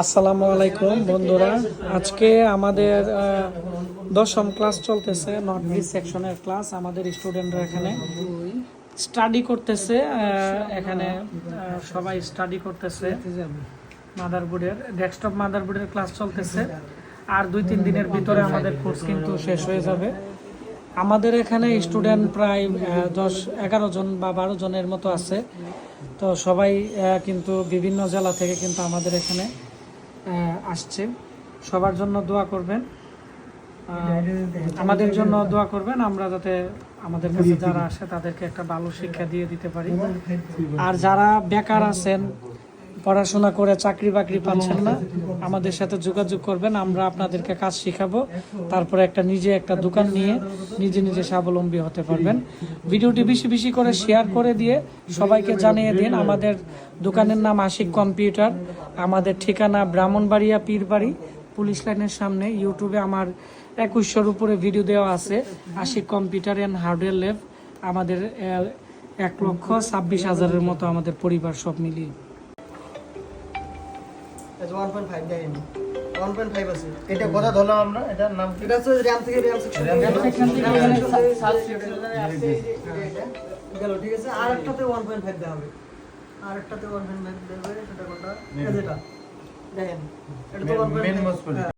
আসসালামু আলাইকুম, বন্ধুরা। আজকে আমাদের দশম ক্লাস চলতেছে নর্থ ইস্ট সেকশনের ক্লাস আমাদের স্টুডেন্টরা এখানে স্টাডি করতেছে এখানে সবাই স্টাডি করতেছে। মাদারবোর্ডের ডেস্কটপ মাদারবোর্ডের ক্লাস চলতেছে। আর দুই তিন দিনের ভিতরে আমাদের কোর্স কিন্তু শেষ হয়ে যাবে। আমাদের এখানে স্টুডেন্ট প্রায় দশ, এগারো জন বা বারো জনের মতো আছে। তো সবাই কিন্তু বিভিন্ন জেলা থেকে কিন্তু আমাদের এখানে আসছে। সবার জন্য দোয়া করবেন। আমাদের জন্য দোয়া করবেন। আমরা যাতে আমাদের কাছে যারা আসে তাদেরকে একটা ভালো শিক্ষা দিয়ে দিতে পারি। আর যারা বেকার আছেন পড়াশোনা করে চাকরি বাকরি পাচ্ছেন না আমাদের সাথে যোগাযোগ করবেন। আমরা আপনাদেরকে কাজ শিখাবো। তারপরে একটা নিজে একটা দোকান নিয়ে নিজে নিজে স্বাবলম্বী হতে পারবেন। ভিডিওটি বেশি বেশি করে শেয়ার করে দিয়ে সবাইকে জানিয়ে দিন আমাদের দোকানের নাম আশিক কম্পিউটার আমাদের ঠিকানা ব্রাহ্মণবাড়িয়া পীরবাড়ি পুলিশ লাইনের সামনে ইউটিউবে আমার একুশশোর উপরে ভিডিও দেওয়া আছে Ashik computer and hardware lab আমাদের এক লক্ষ ছাব্বিশ হাজারের মতো আমাদের পরিবার সব মিলিয়ে। One point five one point five আছে। এটা কথা ধরলাম আমরা এটার নাম এটা হচ্ছে র্যাম থেকে র্যাম সেকশন গেল ঠিক আছে। আর একটাতে ওয়ান পয়েন্ট ফাইভ দেওয়া হবে। আর একটাতে ওয়ান পয়েন্ট ফাইভ দেবে সেটা কোনটা? যেটা। দেখেন এটা তো ওয়ান পয়েন্ট